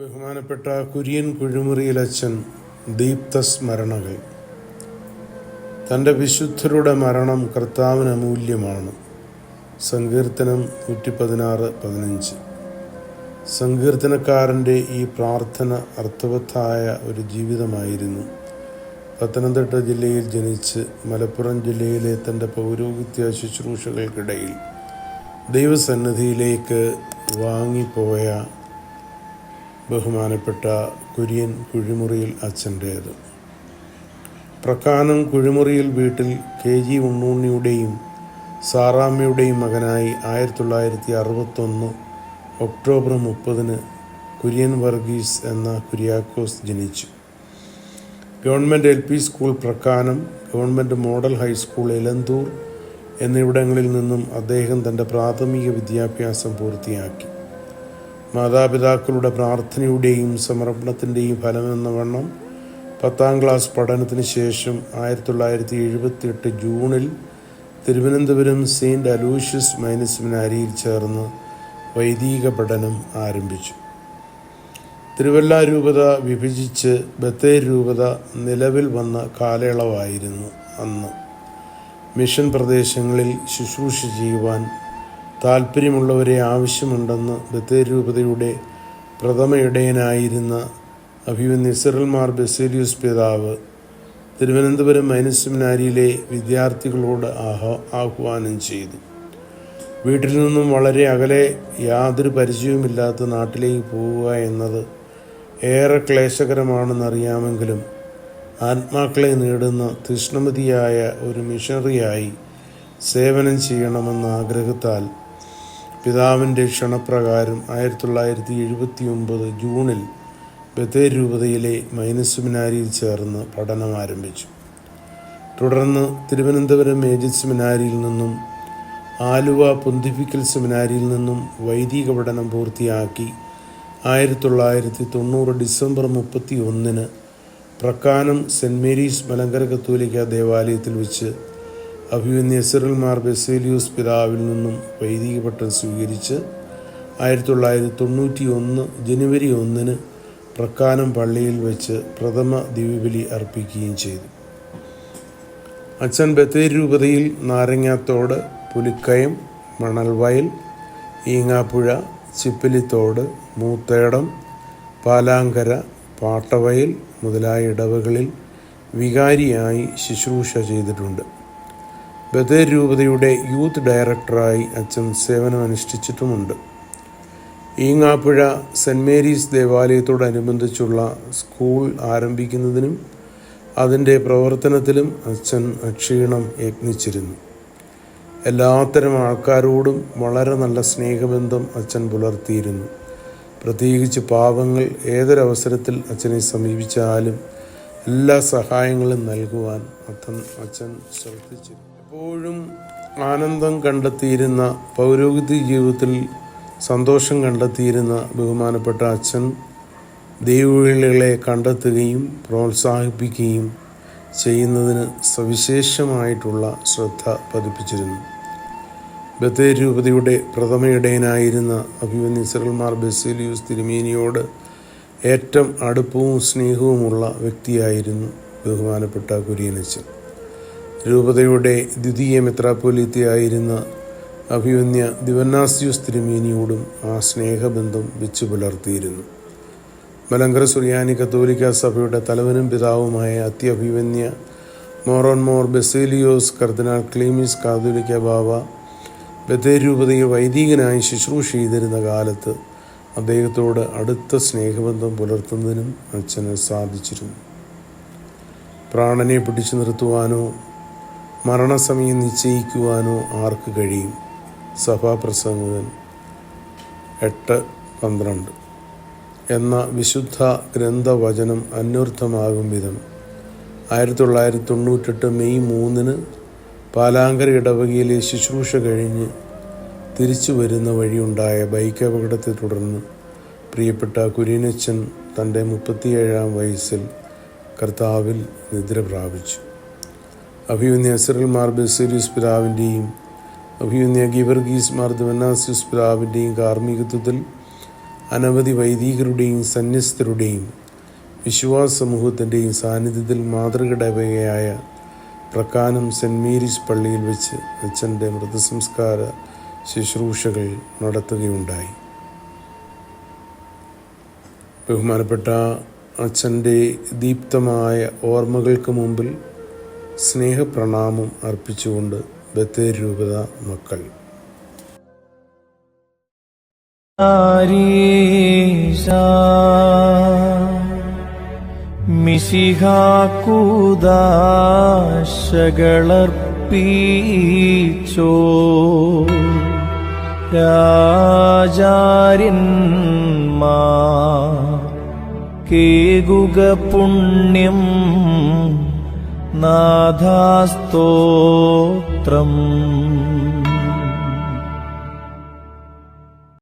ബഹുമാനപ്പെട്ട കുര്യൻ കുഴിമുറിയിലച്ചൻ ദീപ്തസ്മരണകൾ. തന്റെ വിശുദ്ധരുടെ മരണം കർത്താവിന് അമൂല്യമാണ്. സങ്കീർത്തനം നൂറ്റി പതിനാറ് പതിനഞ്ച്. സങ്കീർത്തനക്കാരന്റെ ഈ പ്രാർത്ഥന അർത്ഥവത്തായ ഒരു ജീവിതമായിരുന്നു. പത്തനംതിട്ട ജില്ലയിൽ ജനിച്ച് മലപ്പുറം ജില്ലയിലെ തന്റെ പൗരോഹിത്യ ശുശ്രൂഷകൾക്കിടയിൽ ദൈവസന്നിധിയിലേക്ക് വാങ്ങിപ്പോയ ബഹുമാനപ്പെട്ട കുര്യൻ കുഴിമുറിയിൽ അച്ഛന്റേത്. പ്രക്കാനം കുഴിമുറിയിൽ വീട്ടിൽ കെ ജി ഉണ്ണൂണ്ണിയുടെയും സാറാമ്മയുടെയും മകനായി ആയിരത്തി തൊള്ളായിരത്തി അറുപത്തൊന്ന് ഒക്ടോബർ മുപ്പതിന് കുര്യൻ വർഗീസ് എന്ന കുര്യാക്കോസ് ജനിച്ചു. Government L P school Prakkanam government model high school Elanthoor എന്നിവിടങ്ങളിൽ നിന്നും അദ്ദേഹം തന്റെ പ്രാഥമിക വിദ്യാഭ്യാസം പൂർത്തിയാക്കി. മാതാപിതാക്കളുടെ പ്രാർത്ഥനയുടെയും സമർപ്പണത്തിന്റെയും ഫലമെന്ന വണ്ണം പത്താം ക്ലാസ് പഠനത്തിന് ശേഷം ആയിരത്തി തൊള്ളായിരത്തി എഴുപത്തി എട്ട് ജൂണിൽ തിരുവനന്തപുരം സെയിന്റ് അലൂഷ്യസ് മൈനസ്മിനാരിയിൽ ചേർന്ന് വൈദിക പഠനം ആരംഭിച്ചു. തിരുവല്ല രൂപത വിഭജിച്ച് ബത്തേർ രൂപത നിലവിൽ വന്ന കാലയളവായിരുന്നു അന്ന്. മിഷൻ പ്രദേശങ്ങളിൽ ശുശ്രൂഷ ചെയ്യുവാൻ താല്പര്യമുള്ളവരെ ആവശ്യമുണ്ടെന്ന് ബത്തേർ രൂപതയുടെ പ്രഥമ ഇടയനായിരുന്ന അഭിമന്യ സിറൽമാർ ബെസേലിയൂസ് പിതാവ് തിരുവനന്തപുരം മൈനസ്മിനാരിയിലെ വിദ്യാർത്ഥികളോട് ആഹ് ആഹ്വാനം ചെയ്തു. വീട്ടിൽ നിന്നും വളരെ അകലെ യാതൊരു പരിചയവുമില്ലാത്ത നാട്ടിലേക്ക് പോവുക എന്നത് ഏറെ ക്ലേശകരമാണെന്നറിയാമെങ്കിലും ആത്മാക്കളെ നേടുന്ന തൃഷ്ണമതിയായ ഒരു മിഷണറിയായി സേവനം ചെയ്യണമെന്ന ആഗ്രഹത്താൽ പിതാവിന്റെ ക്ഷണപ്രകാരം ആയിരത്തി തൊള്ളായിരത്തി എഴുപത്തി ഒമ്പത് ജൂണിൽ ബത്തേർ രൂപതയിലെ മൈനസ് സെമിനാരിയിൽ ചേർന്ന് പഠനം ആരംഭിച്ചു. തുടർന്ന് തിരുവനന്തപുരം മേജിത് സെമിനാരിയിൽ നിന്നും ആലുവ പൊന്തിപ്പിക്കൽ സെമിനാരിയിൽ നിന്നും വൈദിക പഠനം പൂർത്തിയാക്കി ആയിരത്തി തൊള്ളായിരത്തി തൊണ്ണൂറ് ഡിസംബർ മുപ്പത്തി ഒന്നിന് പ്രക്കാനം സെന്റ് മേരീസ് മലങ്കര കത്തോലിക്ക ദേവാലയത്തിൽ വെച്ച് അഭിമന്യ സിറിൽ മാർ ബെസേലിയൂസ് പിതാവിൽ നിന്നും വൈദിക പട്ടം സ്വീകരിച്ച് ആയിരത്തി തൊള്ളായിരത്തി തൊണ്ണൂറ്റി ഒന്ന് ജനുവരി ഒന്നിന് പ്രക്കാനം പള്ളിയിൽ വെച്ച് പ്രഥമ ദിവ്യബലി അർപ്പിക്കുകയും ചെയ്തു. അച്ഛൻ ബത്തേരി രൂപതയിൽ നാരങ്ങാത്തോട് പുലിക്കയം മണൽവയൽ ഈങ്ങാപ്പുഴ ചിപ്പിലിത്തോട് മൂത്തേടം പാലാങ്കര പാട്ടവയൽ മുതലായ ഇടവകളിൽ വികാരിയായി ശുശ്രൂഷ ചെയ്തിട്ടുണ്ട്. ബത്തേർ രൂപതയുടെ യൂത്ത് ഡയറക്ടറായി അച്ഛൻ സേവനമനുഷ്ഠിച്ചിട്ടുമുണ്ട്. ഈങ്ങാപ്പുഴ സെന്റ് മേരീസ് ദേവാലയത്തോടനുബന്ധിച്ചുള്ള സ്കൂൾ ആരംഭിക്കുന്നതിനും അതിന്റെ പ്രവർത്തനത്തിലും അച്ഛൻ അക്ഷീണം യത്നിച്ചിരുന്നു. എല്ലാത്തരം ആൾക്കാരോടും വളരെ നല്ല സ്നേഹബന്ധം അച്ഛൻ പുലർത്തിയിരുന്നു. പ്രത്യേകിച്ച് പാവങ്ങൾ ഏതൊരവസരത്തിൽ അച്ഛനെ സമീപിച്ചാലും എല്ലാ സഹായങ്ങളും നൽകുവാൻ അച്ഛൻ അച്ഛൻ ശ്രദ്ധിച്ചിരുന്നു. എപ്പോഴും ആനന്ദം കണ്ടെത്തിയിരുന്ന പൗരോഹിത്യ ജീവിതത്തിൽ സന്തോഷം കണ്ടെത്തിയിരുന്ന ബഹുമാനപ്പെട്ട അച്ഛൻ ദൈവവിളികളെ കണ്ടെത്തുകയും പ്രോത്സാഹിപ്പിക്കുകയും ചെയ്യുന്നതിന് സവിശേഷമായിട്ടുള്ള ശ്രദ്ധ പതിപ്പിച്ചിരുന്നു. ബത്തേരി രൂപതയുടെ പ്രഥമ ഇടയനായിരുന്ന അഭിമന്യ സിറൽമാർ ബെസേലിയൂസ് തിരുമേനിയോട് ഏറ്റവും അടുപ്പവും സ്നേഹവുമുള്ള വ്യക്തിയായിരുന്നു ബഹുമാനപ്പെട്ട കുര്യനച്ചൻ. രൂപതയുടെ ദ്വിതീയ മെത്രാപ്പൊലീത്തയായിരുന്ന അഭിമന്യ ദിവന്നാസ്യൂസ് തിരുമേനിയോടും ആ സ്നേഹബന്ധം വെച്ചു പുലർത്തിയിരുന്നു. മലങ്കര സുറിയാനി കത്തോലിക്ക സഭയുടെ തലവനും പിതാവുമായ അത്യഭിമന്യ മോറോൻ മോർ ബെസേലിയോസ് കർദിനാൾ ക്ലീമിസ് കാതോലിക്ക ബാവ ബത്തേർ വൈദികനായി ശുശ്രൂഷ ചെയ്തിരുന്ന കാലത്ത് അദ്ദേഹത്തോട് അടുത്ത സ്നേഹബന്ധം പുലർത്തുന്നതിനും അച്ഛന് സാധിച്ചിരുന്നു. പ്രാണനെ പിടിച്ചു നിർത്തുവാനോ മരണസമയം നിശ്ചയിക്കുവാനോ ആർക്ക് കഴിയും? സഭാപ്രസംഗകൻ എട്ട് പന്ത്രണ്ട്. എന്ന വിശുദ്ധ ഗ്രന്ഥവചനം അന്വർത്ഥമാകും വിധം. ആയിരത്തി തൊള്ളായിരത്തി തൊണ്ണൂറ്റെട്ട് മെയ് മൂന്നിന് പാലാങ്കര ഇടവകയിലെ ശുശ്രൂഷ കഴിഞ്ഞ് തിരിച്ചു വരുന്ന വഴിയുണ്ടായ ബൈക്ക് അപകടത്തെ തുടർന്ന് പ്രിയപ്പെട്ട കുര്യനച്ചൻ തന്റെ മുപ്പത്തിയേഴാം വയസ്സിൽ കർത്താവിൽ നിദ്ര പ്രാപിച്ചു. അഭിമന്യ അസറൽ മാർ ബെസേലിയസ് പിതാവിന്റെയും അഭിമന്യ ഗിവർഗീസ് മാർ ദവനാസ്യൂസ് പിതാവിന്റെയും കാർമ്മികത്വത്തിൽ അനവധി വൈദികരുടെയും സന്യസ്തരുടെയും വിശ്വാസ സമൂഹത്തിന്റെയും സാന്നിധ്യത്തിൽ മാതൃകടവകയായ പ്രക്കാനം സെന്റ് മേരീസ് പള്ളിയിൽ വെച്ച് അച്ഛന്റെ മൃതസംസ്കാര ശുശ്രൂഷകൾ നടത്തുകയുണ്ടായി. ബഹുമാനപ്പെട്ട അച്ഛന്റെ ദീപ്തമായ ഓർമ്മകൾക്ക് മുമ്പിൽ സ്നേഹപ്രണാമം അർപ്പിച്ചുകൊണ്ട് ബത്തേർ രൂപത മക്കൾ. ആരീശാ മിശിഹാക്കൂദാശകളർപ്പീച്ചോ രാജാര്യന്മാ കേകുക പുണ്യം നാഥാസ്തോത്രം.